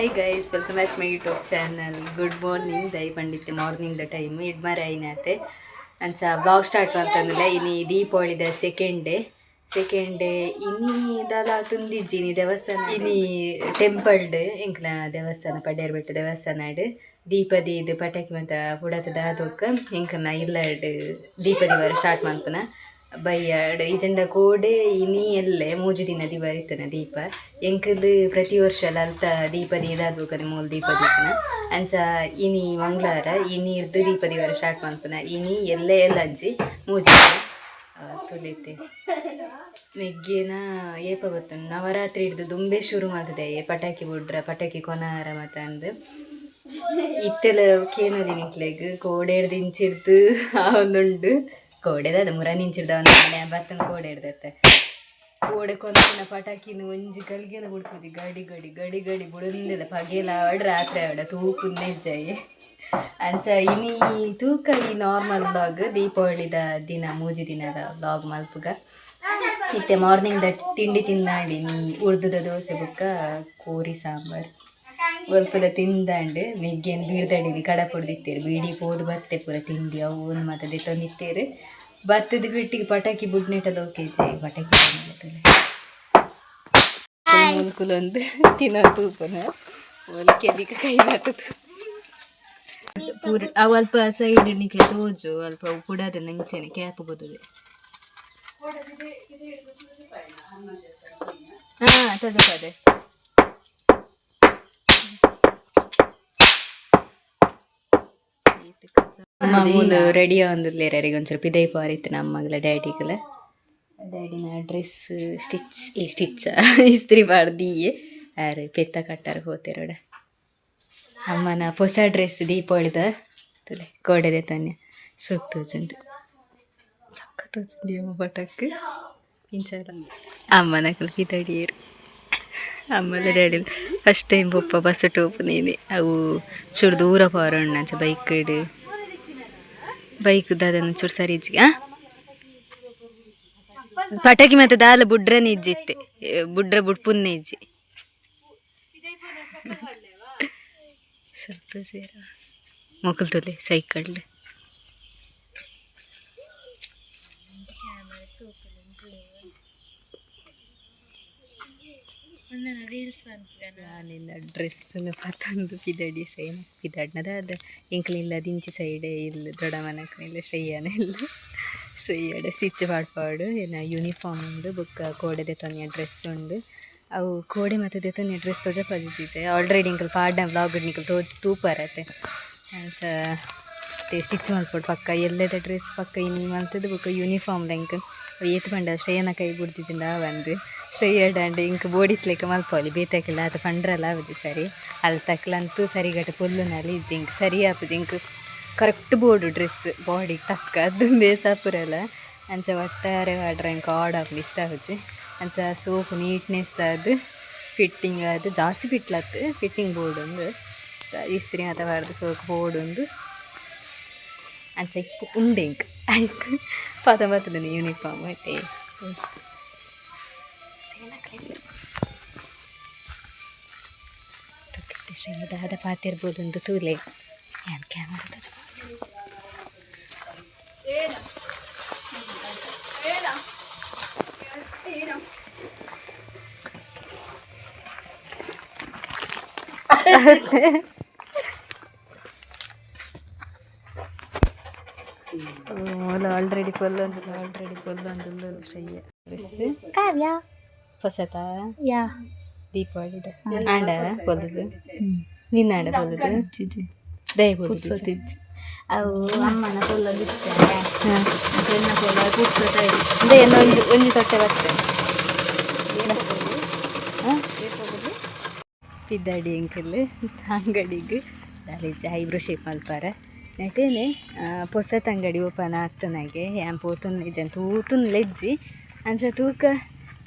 Hi guys welcome back my YouTube channel good morning ದೈ ಪಂಡಿತ್ morning the time ಇಡ್ಮರ ಐನಾತೆ ಅಂಚ ಬ್ಲಾಗ್ ಸ್ಟಾರ್ಟ್ ಮಾಡ್ತಂದಿಲ್ಲ ಇನಿ ದೀಪಾವಳಿದ ಸೆಕೆಂಡ್ ಡೇ ಸೆಕೆಂಡ್ ಡೇ ಇನಿ ದಲ ತುಂದಿಜ್ಜಿನಿ ದೇವಸ್ಥಾನ. ಇನಿ ಟೆಂಪಲ್ಡ್ ಎಂಕ್ಲ ದೇವಸ್ಥಾನ ಪಡ್ಡೇರ್ ಬೆಟ್ಟ ದೇವಸ್ಥಾನಡ್ ದೀಪದಿ ಇದು ಪಟಾಕಿ ಮತ್ತು ಪುಡತದ ಅದಕ್ಕೆ ಎಂಕನ ಇಲ್ಲಡ್ ದೀಪದಿ ಸ್ಟಾರ್ಟ್ ಮಾಡ್ಪನ ಬೈಯಾಡ್ ಇಜಂಡ ಕೋಡೆ ಇನಿ ಎಲ್ಲೆ ಮೂಜು ದಿನ ದಿವ ಇರ್ತನ ದೀಪ. ಎಂಕಲ್ ಪ್ರತಿ ವರ್ಷ ಅಲ್ತ ದೀಪ ಇದಾದ್ಬೇಕನೆ ಮೂಲ ದೀಪ ದೀಪನ ಅಂಚ ಇನಿ ಮಂಗಳವಾರ ಇನಿ ಇರ್ದು ದೀಪ ದಿವಾರ ಸ್ಟಾರ್ಟ್ ಮಾಡ್ಪನ ಇನಿ ಎಲ್ಲೆ ಎಲ್ಲ ಅಜ್ಜಿ ಮೂಜಿ ದಿನ. ತುಲಿತೆ. ಮೆಗ್ಗೇನ ಏಪ ಗೊತ್ತು ನವರಾತ್ರಿ ಹಿಡ್ದು ದುಂಬೆ ಶುರು ಮಾಡ್ತದೆ. ಪಟಾಕಿ ಬಿಡ್ರ, ಪಟಾಕಿ ಕೊನಾರ ಮತ್ತ ಅಂದು. ಇತ್ತೆಲ ಕೇನೋದಿನಿಕ್ಲೆಗ್ ಕೋಡೆ ಹಿಡ್ದು ಇಂಚಿಡ್ದು ಆ ಕೋಡೆದ ಅದು ಮುರ ನಿಂಚಿಡ್ದ ಒಂದು ಮನೆ ಬತ್ತನ ಕೋಡೆ ಹಿಡ್ದತ್ತೆ ಕೋಡೆ ಕೊಂದಿನ ಪಟಾಕಿನ ಒಂಜಿ ಕಲ್ಗೆಲ ಬಿಡ್ಕೋದಿ ಗಡಿ ಗಡಿ ಗಡಿ ಗಡಿ ಬುಡಂದಿಲ್ಲ ಪಗೆಲ ಆಡ್ ರಾತ್ರಿ ಆಡ ತೂಕು ನೆಜ್ಜಾಯಿ. ಅಂಚ ಇನಿ ತೂಕ ಈ ನಾರ್ಮಲ್ ಬ್ಲಾಗ್ ದೀಪಾವಳಿದ ದಿನ, ಮೂಜಿ ದಿನದ ಬ್ಲಾಗ್ ಮಲ್ಪುಗ. ಇತ್ತೆ ಮಾರ್ನಿಂಗ್ ದ ತಿಂಡಿ ತಿನ್ನಾಡಿ ನೀ ಉರ್ದುದ ದೋಸೆ ಬುಕ್ಕ, ಕೋರಿ ಸಾಂಬಾರ್. ಒಲ್ಪದ ತಿಂದಾಂಡು ಮೆಗ್ಗೇನು ಬೀಡ್ದಾಡಿನಿ ಕಡ ಪೊಡ್ದಿತ್ತೇರು. ಬೀಡಿ ಪೋದು ಬತ್ತೆ ಪೂರ ತಿಂಡಿ ಅವು ಒಂದು ಮತ್ತೆ ತಂದಿತ್ತೇರು. ಭತ್ತದ ಬಿಟ್ಟಿಗೆ ಪಟಾಕಿ ಬುಡ್ನೆಟದ ಓಕೆ ಪಟಾಕಿ ಮುಲ್ಕುಲೊಂದು ತಿನ್ನೋ ತೂಪನ ಒಲ್ಕೆ ಬಿಕ ಕೈ ಬರ್ತದ ಪೂರ ಅವು ಅಲ್ಪ ಸೈಡ್ ನಿಕ್ಲೆ ತೋಜು. ಅಲ್ಪ ಪುಡದ ನಂಚೆನೆ ಕ್ಯಾಪ್ ಗೊತ್ತದೆ ಹಾ ತಗೋತದೆ ಮಾಮೂಲು ರೆಡಿ ಆಂದುಲ್ಲೇರಿಗೆ ಒಂಚೂರು ಪಿದೈ ಪಾರಿತ್ತು ನಮ್ಮಗಳ ಡ್ಯಾಡಿಗಳ ಡ್ಯಾಡಿನ ಡ್ರೆಸ್ ಸ್ಟಿಚ್ ಈ ಸ್ಟಿಚ್ ಇಸ್ತ್ರಿ ಬಾರ್ದಿಯೇ ಯಾರು ಪೆತ್ತ ಕಟ್ಟಾರ ಹೋತೆರೋಡ ಅಮ್ಮನ ಹೊಸ ಡ್ರೆಸ್ ದೀಪಾವಳಿದ. ತಲೆ ಸೂಕ್ತ ತಾನೆ ಸಕ್ಕ ತೋಜುಂಡು ಅಮ್ಮ ಪಟಕ್ಕೆ ಇಂಚಾರ ಅಮ್ಮನ ಕಲ್ಕಿ ತಡಿಯರು ಅಮ್ಮಲ ಡ್ಯಾಡಿ ಫಸ್ಟ್ ಟೈಮ್ ಪಪ್ಪ ಬಸ್ ಟೋಪ್ ನೀನೆ. ಅವು ಚೂರು ದೂರ ಪಾರೋಣ ಅಂಚ ಬೈಕ್ ಇಡು. ಬೈಕ್ ದಾದನ ಚೂರು ಸರಿ ಇಜ್ಜಿಗೆ ಆ? ಪಟಾಕಿ ಮತ್ತೆ ದಾಲ ಬುಡ್ರನೆ ಇಜ್ಜಿತ್ತೆ ಬುಡ್ರ ಬುಡ್ಪುನ್ನೇ ಇಜ್ಜಿ. ಸ್ವಲ್ಪ ಸೇರ. ಮೊಕಲ್ ತೊಲೆ ಸೈಕಲ್ ನಾನಿಲ್ಲ ಡ್ರೆಸ್ ಪತ್ತೊಂದು ಪಿದಡಿ ಶ್ರೇಯ ಪಿದಡ್ನದ ಅದು. ಇಂಕ್ಲಿಲ್ಲ ದಿಂಚಿ ಸೈಡ್ ಇಲ್ಲ, ದೊಡ್ಡ ಮನಕ್ನಿಲ್ಲ, ಶ್ರೇಯನ ಇಲ್ಲ. ಶ್ರೇಯಡ ಸ್ಟಿಚ್ ಪಾಡ್ಪಾಡು ಏನ ಯೂನಿಫಾರ್ಮ್ ಉಂಡು ಬುಕ್ ಕೋಡೆದೆ ತೊನೆಯ ಡ್ರೆಸ್ ಉಂಡು. ಅವು ಕೋಡೆ ಮತ್ತು ದೆತೊನೆ ಡ್ರೆಸ್ ತೋಜ ಪದ್ಧತಿ ಆಲ್ರೆಡಿ ಇಂಕಲ್ ಪಾಡ್ನ ಬ್ಲಾಗ್ ನಿಕಲ್ ತೋಜ್ ತೂಪರತ್ತೆ ಸ ಸ್ಟಿಚ್ ಮಲ್ಪೊಡು ಪಕ್ಕ, ಎಲ್ಲದ ಡ್ರೆಸ್ ಪಕ್ಕ, ಇನಿ ಮಲ್ತದ್ದು ಬುಕ್ಕ ಯೂನಿಫಾರ್ಮ್ ಲೆಂಕ್ ಏತ್ ಪಂಡ ಶ್ರೇಯನ ಕೈ ಬುಡ್ತಿಜಿಂಡ ಬಂದು ಶ್ರೇಯಡ್ ಅಂಡ್ ಇಂಕ್ ಬೋಡಿತ್ಲೆಕ್ಕ ಮಲ್ಪೋಲಿ. ಬೇತಕ್ಕಿಲ್ಲ ಅದು ಪಂಡ್ರಲ್ಲ ಅವಜಿ ಸರಿ. ಅಲ್ಲಿ ತಕ್ಲಂತೂ ಸರಿಗಟ್ಟು ಪುಲ್ಲುನಲ್ಲಿ ಜಿಂಕ್. ಸರಿ ಆಪುಜಿ ಕರೆಕ್ಟ್ ಬೋರ್ಡು ಡ್ರೆಸ್. ಬಾಡಿಗೆ ತಕ್ಕ ಅದು ಬೇಸಾಪುರಲ್ಲ. ಅಂಚ ಒಟ್ಟಾರೆ ವಾಡ್ರ ಇಂಕ ಆಡ್ ಆಪುಂಡು ಇಷ್ಟ ಆಪುಜಿ ಅಂಚ ಸೋಪ್ ನೀಟ್ನೆಸ್ ಅದು ಫಿಟ್ಟಿಂಗ್ ಅದು ಜಾಸ್ತಿ ಫಿಟ್ಲತ್ತು. ಫಿಟ್ಟಿಂಗ್ ಬೋರ್ಡ್ ಒಂದು ಇಸ್ತ್ರಿ ಅಥವಾ ಅರ್ಧ ಸೋಕು ಬೋರ್ಡ್ ಒಂದು ಅಂಚ ಉಂಡೆ ಇಂಕ್. ಆಯ್ತು ಪದ ಬರ್ತದೆ ಯೂನಿಫಾರ್ಮ್ ಐತೆ. ಶ್ರೀದಾದ ಪಾತಿರ್ಬೋದು ಒಂದು ತೂಲೆ. ಏನು ಕ್ಯಾಮರಾ ಆಲ್ರೆಡಿ ಪೊಲ್ಲೊಂದು ಆಲ್ರೆಡಿ ಪೊಲ್ಲೊಂದು ಶ್ರೇಯ ಕಾವ್ಯ? ಹೊಸತ ಯಾ ದೀಪಾವಳಿದ ಆಂಡ ನಿನ್ನ ಆಂಡ ದಯ ಪೊಲ್ಲದು ಅವು ಅಮ್ಮನ ಎನ್ನ ಪೊಲ್ಲ ಇದೆ. ದೇ ಒಂದು ಒಂದು ತೊಟ್ಟೆ ಬರ್ತದೆ. ಪಿದ್ದಾಡಿ ಅಂಕಲ್ ಅಂಗಡಿಗೆ ದಾಲಿಜ ಐಬ್ರೋ ಶೇಪ್ ಮಲ್ಪಾರ ನೆಟೇನೆ ಪೊಸತ್ ಅಂಗಡಿ ಓಪನ್ ಆಗ್ತನಾಗೆ ಯಾಂ ಪೋತುನ್ ಇಜನ್ ತೂತುನ್ ಲೆಜ್ಜಿ ಅಂಚ ತೂಕ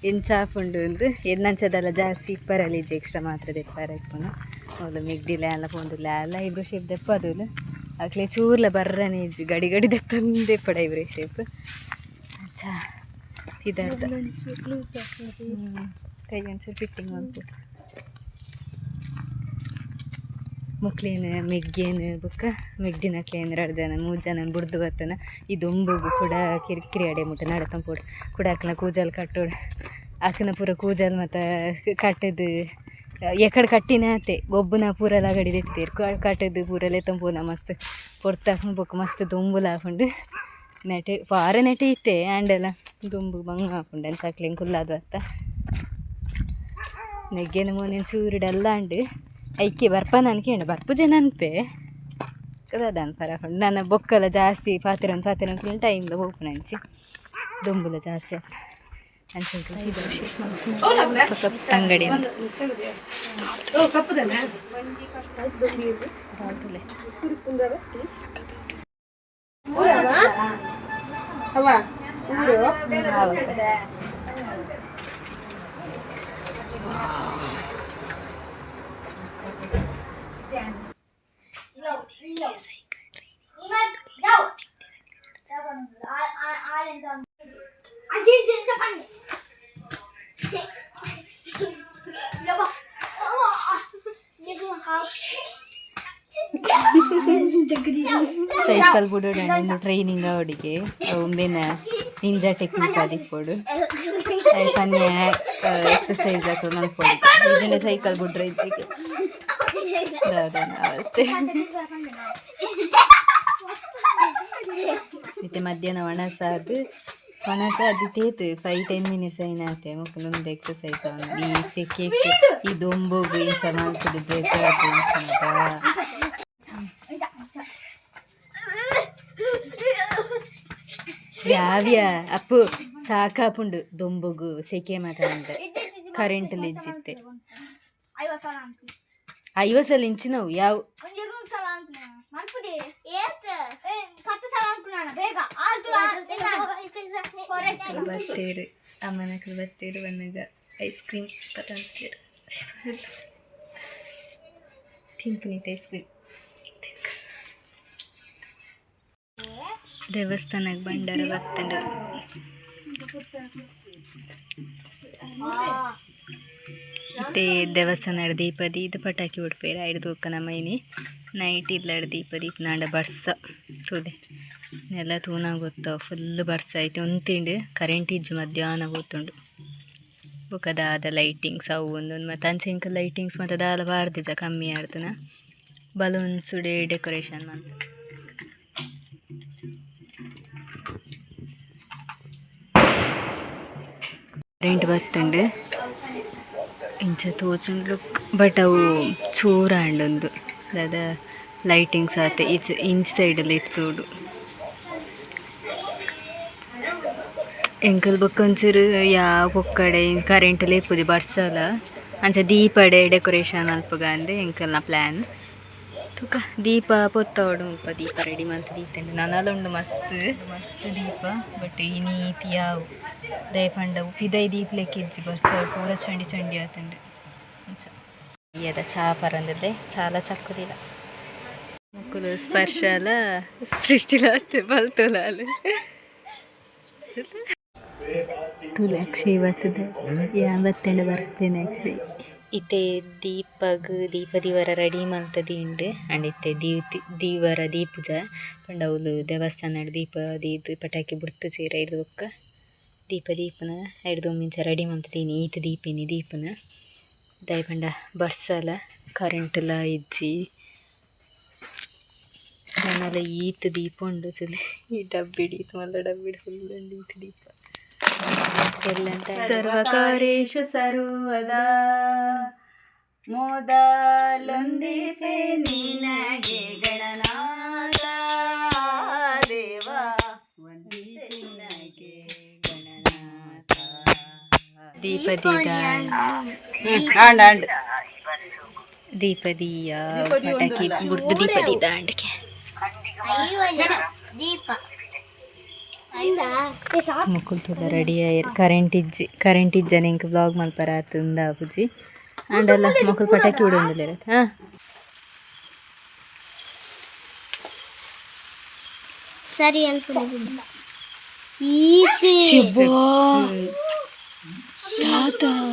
ಎಂಚ ಚಾಪುಂಡು ಉಂದು ಎನ್ನಂಚದಲ್ಲ ಜಾಸ್ತಿ ಇಪ್ಪರಲ್ಲಿ ಇಜ್ಜಿ ಎಕ್ಸ್ಟ್ರಾ ಮಾತ್ರ ದೆಪ್ಪಾರ ಇಪ್ಪುನು ಅವಳು ಮಿಗ್ದಿಲ್ಲ ಎಲ್ಲ ಪೋಂದಿಲ್ಲ ಎಲ್ಲ ಇಬ್ರು ಶೇಪ್ ದೆಪ್ಪದು ಅಕ್ಲೆ ಚೂರ್ಲ ಬರ್ರನೆ ಇಜ್ಜಿ ಗಡಿ ಗಡಿ ದೆತ್ತೊಂದು ದೆಪ್ಪಡ ಇಬ್ರು ಶೇಪ್ ಅಚ್ಚಾ ಇದಾರ್ದ ಕೈ ಒಂಚೂರು ಫಿಟ್ಟಿಂಗ್ ಮಾಡ್ಬೋದು ಮುಕ್ಲೇನು ಮೆಗ್ಗೇನು ಬೊಕ್ಕ ಮೆಗ್ದಿನಕ್ಲೇನು ಎರಡು ಜನ ಮೂರು ಜನ ಬುಡ್ದು ಬತ್ತನ. ಇದೊಂಬು ಕೂಡ ಕಿರಿಕಿರಿ ಅಡೆ ಮುಟ್ಟ ನಡತಂಪೋಡು. ಕೂಡ ಹಾಕ್ಲ ಕೂಜಲ್ ಕಟ್ಟೋಡು. ಆಕನ ಪೂರ ಕೂಜಲ್ ಮತ್ತು ಕಟ್ಟದು ಎಕಡೆ ಕಟ್ಟಿನ ಆತೆ. ಗೊಬ್ಬನ ಪೂರ ಲಗಡಿ ತೆಗ್ತೀರಿ ಕಟ್ಟದು ಪೂರ ಲೆತ್ತಂ ಪೋನ ಮಸ್ತ್ ಪೊರ್ತಾಕೊಂಡು ಬೊಕ್ಕ ಮಸ್ತ್ ದೊಂಬುಲ ಹಾಕೊಂಡು ನೆಟೆ ಪಾರ ನೆಟೆ ಇತ್ತೆ ಆಂಡೆಲ್ಲ ದುಂಬು ಬಂಗ ಹಾಕೊಂಡು ಸಕ್ಲಿಂಗ್ ಕುಲ್ಲಾದ ಅತ್ತ ನೆಗ್ಗೆನ ಮೋನಿನ ಚೂರುಡೆಲ್ಲ ಅಂಡು ಐಕೆ ಬರ್ಪ ನನ್ಕೇಂಡು ಬರ್ಪು ಜನ ಅನ್ಪೆ. ಕದ ಅನ್ಪರ ಹಾಕೊಂಡು. ನನ್ನ ಬೊಕ್ಕಲ ಜಾಸ್ತಿ ಪಾತಿರ ಪಾತಿರ ಅಂತ ಟೈಮ್ಲ ಹೋಗ್ಪು ನಂಚಿ ದುಂಬುಲ ಜಾಸ್ತಿ ಹೊಸ ಅಂಗಡಿ ಅಂತ ಹೌದಲೆ. ಸೈಕಲ್ ಬಿಡೋಣ ಟ್ರೈನಿಂಗ್ ಅವಡಿಗೆ ಒಂದಿನ ನಿಂಜಾ ಟೆಕ್ನಿಕ್ ಅದಿಪ್ಪೋಡು ಪನ್ಯ ಎಕ್ಸಸೈಸ್ ಮಲ್ಪೊಡು ಈಜಿನ ಸೈಕಲ್ ಬಿಡ್ರೆ ಇದಕ್ಕೆ ಅವಸ್ಥೆ ಮತ್ತೆ ಮಧ್ಯಾಹ್ನ ಒಣಸಾದು ಒಣಸಾದು ತೇತು ಫೈವ್ ಟೆನ್ ಮಿನಿಟ್ಸ್ ಐನಾತೆ ಮುಖಲೊಂದು ಎಕ್ಸಸೈಸ್ ಅವನು ಈ ಸೆಕೆ ಈ ದೊಂಬೋಗು ಇಂಚ ಮಾಡ್ಕೊಡು ಬೇಕು ಯಾವ್ಯ ಅಪ್ಪು ಸಾಕಾಪುಂಡು ದೊಂಬುಗು ಸೆಕೆ ಮಾತಾಡ ಕರೆಂಟ್ ಇಜ್ಜಿತ್ತೆ ಐವತ್ತು ಸಲ ಇಂಚಿನವು ಯಾವ ಬರ್ತೇರು ಅಮ್ಮನ ಹತ್ರ ಬರ್ತೇರು ಬಂದಾಗ ಐಸ್ ಕ್ರೀಮ್ ತಗೊಂತೀರು ತಿಂತೀನಿ ಐಸ್ ಕ್ರೀಮ್ ದೇವಸ್ಥಾನಕ್ಕೆ ಬಂಡಾರ ಬರ್ತಂಡು ಮತ್ತೆ ದೇವಸ್ಥಾನ ದೀಪ ಇದು ಪಟಾಕಿ ಉಡ್ಪೇರ ಐದು ಒಕ್ಕನ ಮೈನಿ ನೈಟ್ ಇಲ್ಲಡ್ ದೀಪ ದೀಪ ನಾಡ ಬರ್ಸ ತೂದೆ. ಎಲ್ಲ ತೂನ ಗೊತ್ತ ಫುಲ್ ಬರ್ಸ ಐತೆ ಉಂತಿಂಡು ಕರೆಂಟ್ ಇಜ್ಜು ಮಧ್ಯಾಹ್ನ ಗೊತ್ತುಂಡು ಬೊಕದಾದ ಲೈಟಿಂಗ್ಸ್ ಅವು ಒಂದೊಂದು ಮತ್ತು ಅಂಚೆಂಕ ಲೈಟಿಂಗ್ಸ್ ಮತ್ತು ದಾಲ ಬಾರ್ದಿಜ ಕಮ್ಮಿ ಆಡ್ತನ. ಬಲೂನ್ಸ್ ಡೇ ಡೆಕೋರೇಷನ್ ಮಂತ. ಕರೆಂಟ್ ಬತ್ತುಂಡು. ಇಂಚ ತೋಚುಂಡು ಬಟ್ ಅವು ಚೂರ ಅಂಡೊಂದು ದಾದ ಲೈಟಿಂಗ್ಸ್ ಆತೆ, ಈಚ ಇಂಚ್ ಸೈಡಲ್ಲಿ ಇತ್ತು ತೋಡು. ಎಂಕಲ್ ಬೊಕ್ಕೊಂಚೂರು, ಯಾ ಪೊಕ್ಕಡೆ ಕರೆಂಟ್ ಲೇಪುಜಿ ಬರ್ಸಲ ಅಂಚ ದೀಪಡೆ ಡೆಕೋರೇಷನ್ ಅಲ್ಪಗ ಅಂದೆ ಎಂಕಲ್ನ ಪ್ಲ್ಯಾನ್ ತುಕ, ದೀಪ ಪೊತ್ತವಡು ಮುಪ್ಪ ದೀಪ ರೆಡಿ ಮಂತ್ ದೀಪ ನನಲುಂಡು ಮಸ್ತ್ ಮಸ್ತ್ ದೀಪ ಬಟ್ ಈ ನೀತಿ ಯಾವ? ದಯಪಂಡ ಪಿದೈ ದೀಪ ಲೆಕ್ಕಿಜ್ಜಿ ಬರ್ಸ ಪೂರ ಚಂಡಿ ಚಂಡಿ ಆತಂಡು. ಇಯದ ಚಾ ಪರಂದದೆ. ಚಾಲ ಚಕ್ಕುದಿಲ್ಲ ಮುಕ್ಕುಲು ಸ್ಪರ್ಶಲ, ಸೃಷ್ಟಿಲಾತೆ ಬಲ್ತುಲಾಲು. ತುಲಾಕ್ಷಿ ಬರ್ತದೆ ಯಾವತ್ತೆಲ್ಲ ಬರ್ತೇನೆ ಇತ್ತೆ ದೀಪಗ್ ದೀಪ ದೀವರ ರೆಡಿ ಮಲ್ತದಿ ಉಂಡು. ಆಂಡ್ ಇತ್ತೆ ದೀತಿ ದೀವರ ದೀಪುಜ. ಪಂಡ ಅವಳು ದೇವಸ್ಥಾನ ದೀಪ ದೀದ್ ಪಟಾಕಿ ಬುಡ್ತು ಚೀರ ಹಿಡ್ದು ಬೊಕ್ಕ ದೀಪ ದೀಪನ, ಹಿಡ್ದು ಮಿಂಚ ರೆಡಿ ಮಲ್ತದೀನಿ ಈತ ದೀಪಿನಿ ದೀಪನ. ದಯಪಂಡ ಬರ್ಸಲ ಕರೆಂಟ್ಲ ಇಜ್ಜಿ. ನನ್ನೆಲ್ಲ ಈತ ದೀಪ ಉಂಡು ಚಲಿ ಈ ಡಬ್ಬಿ ದೀಪ ಮಲ್ಲ ಡಬ್ಬಿ ಫುಲ್ ಉಂಡು ಈತ ದೀಪ. ಸರ್ವಕಾರೇಶು ಸರ್ವದಾ ಮೊದಲೊಂದಿಪೆ ನಿನಗೆ ಗಣನಾಥ. ದೇವ ಗಣನಾಥ. ದೀಪದೀದ ದೀಪದೀಯ ಪಟಾಕಿ ಬುಡ್ದು ದೀಪದೀದ ದಾಂಡಕ್ಕೆ ದೀಪ. ಮುಕ್ಕುಲ್ ತುಲ ರೆಡಿ ಆಯ್ರು ಕರೆಂಟ್ ಇಜ್ಜಿ ಕರೆಂಟ್ ಇಜ್ಜನ ಇಂಕ ಬ್ಲಾಗ್ ಮಲ್ಪರ ಆತಂದ ಆಂಡ್ ಅಂಡಲ್ಲ ಮಕ್ಕಳು ಪಟಾಕಿ ಬಿಡೊಂದಿಲ್ಲ ಹಾಂ. ಸರಿ ಅಲ್ಪ ಈತಿ ತಾತ. ಕರ್ಮ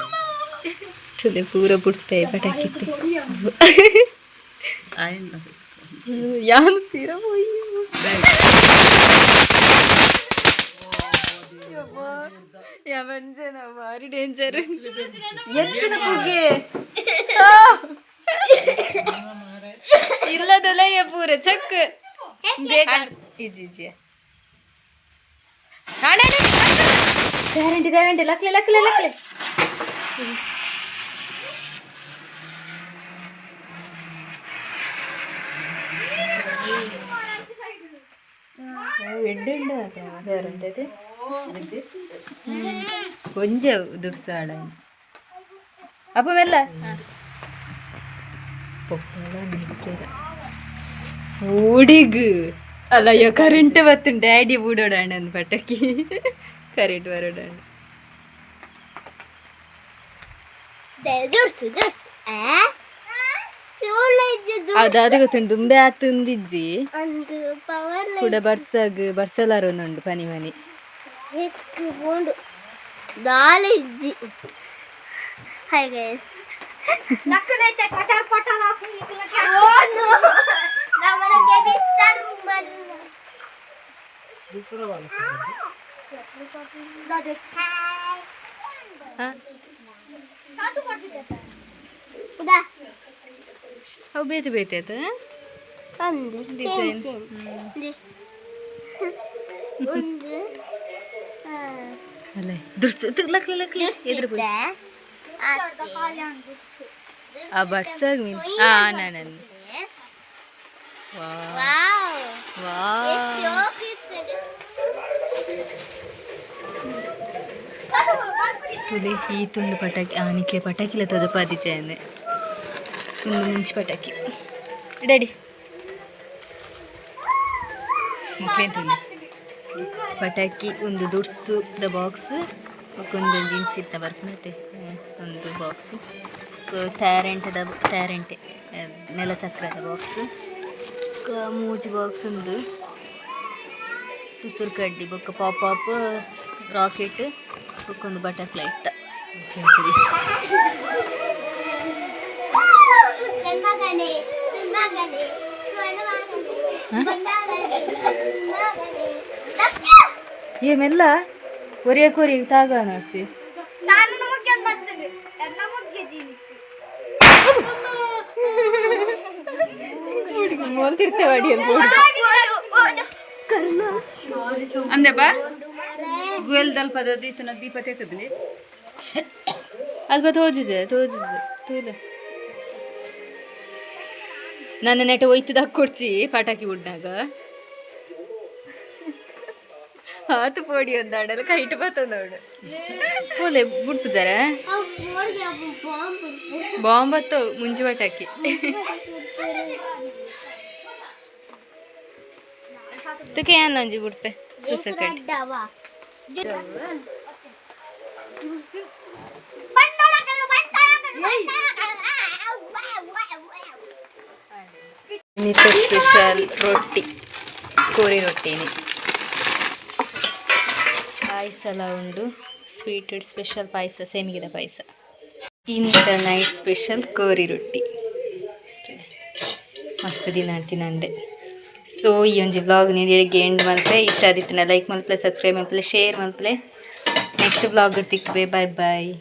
ತುಲೆ ಪೂರ ಬಿಡ್ತೆ ಪಟಾಕಿತ್ತು ಯಾರು ತೀರ ಯಾವಂಜನ ಭಾರಿ ಡೇಂಜರ್ ಹೆಚ್ಚಿನ ಪುಗ್ಗೆ ಇಲ್ಲದಲ್ಲ ಪೂರ ಚಕ್. ಇಜ್ಜಿ ಇಜ್ಜಿ ಗ್ಯಾರಂಟಿ ಲಕ್ಲೆ ಲಕ್ಲೆ ಲಕ್ಲೆ. ಲಕ್ಲೆ ಎಡ್ಡೆಂಡು ಗ್ಯಾರಂಟಿ ಕೊಂಚ ದುಡ್ಸಾಳ ಅಪ್ಪ ಮೆಲ್ಲ ಓಡಿಗು ಅಲ್ಲ ಅಯ್ಯೋ ಕರೆಂಟ್ ಬತ್ತು ಡ್ಯಾಡಿ ಬೂಡೋಡಾಣ ಅಂದ್ ಪಟಾಕಿ ಕರೆಂಟ್ ಬರೋಡಾಣ ದುಡ್ಸು ದುಡ್ಸು ಅದಾದ ಗೊತ್ತುಂಟು. ದುಂಬೆ ಆತುಂದಿಜ್ಜಿ ಒಂದು ಪವರ್ ಬರ್ಸಲಾರ ಬರ್ಸಾಗ್ ಬರ್ಸಲಾರೋನುಂಡು ಪನಿ ಮನಿ ದಾಳಿಜ್ಜಿ ಹಾಗೆ. ಹಾ ಉದಾ ಅವು ಬೇತೆ ಬೇತೆ ಆತ ಒಂದು Design. ಚೇನ್ ಚೇನ್ ಒಂದು ಆ, ಅಲ್ಲ ದುಡ್ಸು ಲಕ್ಲೆ ಲಕ್ಲೆ ಎದುರು ದುಡ್ಸಿದ್ದೆ. ಆ, ಆ ಬರ್ಸಾಗ್ ಮೀನ್ ಹಾ ನಾನು ವಾ ವಾವ್ ವಾ ಎಷ್ಟು ಶೋಕ್ ಇರ್ತದೆ. ತುಲೆ ಈ ತುಂಡು ಪಟಾಕಿ ಆನಿಕೆ ಪಟಾಕಿಲ ತೋಜ ಪಾದಿಚೆ ಅಂದೆ ಒಂದು ಮುಂಚೆ ಪಟಾಕಿ ಡ್ಯಾಡಿ ಮುಖ್ಯ ತುಲೆ ಪಟಾಕಿ ಒಂದು ದುಡ್ಸು ದ ಬಾಕ್ಸ್ ಒಂದು ಜೀನ್ಸ್ ಇತ್ತ ಬರ್ಪನತೆ ಒಂದು ಬಾಕ್ಸ್ ಟ್ಯಾರೆಂಟದ ಟ್ಯಾರೆಂಟೆ ನೆಲಚಕ್ರದ ಬಾಕ್ಸ್ ಮೂಜಿ ಬಾಕ್ಸ್ ಒಂದು ಸುಸುರು ಕಡ್ಡಿ ಬೊಕ್ಕ ಪಾಪ್ ಪಾಪ್ ರಾಕೆಟ್ ಬೊಕ್ಕೊಂದು ಬಟರ್ಫ್ಲೈ ಇತ್ತ ಮೆಲ್ಲ ಒರಿಯ ಕೊರಿ ತಾಗ ನೋಡ್ಸಿ ನಾನು ನಮಗೆ ಬರ್ತದೆ ನಮಗೆ ಜೀವಿತ ಮೊಲ್ತಿರ್ತೇವೆ ಅಡಿಯಲ್ಲಿ ಅಂದೆ ಬಾ. ಗುಯಲ್ ದೀತನ ದೀಪ ತೆಕ್ಕದ್ನಿ ಅದು ಬತ್ ತೋಜಿದೆ ತೋಜಿದೆ ತೂಲ. ನನ್ನ ನೆಟ ಒಯ್ತದ ಕೊಡ್ಸಿ ಪಟಾಕಿ ಉಡ್ನಾಗ. ಹಾತು ಪೋಡಿ ಒಂದು ಆಡಲ್ಲ ಕೈಟ್ ಬತ್ತ ನೋಡು. ಓಲೆ ಬಿಡ್ಪು ಜರ. ಬಾಂಬ್ ಬತ್ತು ಮುಂಜಿ ಪಟಾಕಿ ತುಕೆ ಏನ್ ಅಂಜಿ ಬಿಡ್ಪೆ? ಸುಸ ಕಟ್ಟಿ ನಿತ್ಯ ಸ್ಪೆಷಲ್ ರೊಟ್ಟಿ ಕೋರಿ ರೊಟ್ಟಿನಿ. ಪಾಯಸ ಎಲ್ಲ ಉಂಡು ಸ್ವೀಟ್ ಸ್ಪೆಷಲ್ ಪಾಯಸ, ಸೇಮಿಗಿದ ಪಾಯಸ. ಇಂದ ನೈಟ್ ಸ್ಪೆಷಲ್ ಕೋರಿ ರೊಟ್ಟಿ. ಮಸ್ತ್ ದಿನ ತಿನ್ನಂಡೆ ಸೊ ಈ ಒಂದು ಬ್ಲಾಗ್ ನೀಡಿಗೆ ಎಂಡ್ ಮಲ್ಪೆ ಇಷ್ಟ ಆದಿತ್ತಿನ ಲೈಕ್ ಮಲ್ಪಲೆ ಸಬ್ಸ್ಕ್ರೈಬ್ ಮಲ್ಪಲೆ ಶೇರ್ ಮಲ್ಪಲೆ ನೆಕ್ಸ್ಟ್ ಬ್ಲಾಗ್ ತಿಕ್ಬೇ ಬಾಯ್ ಬಾಯ್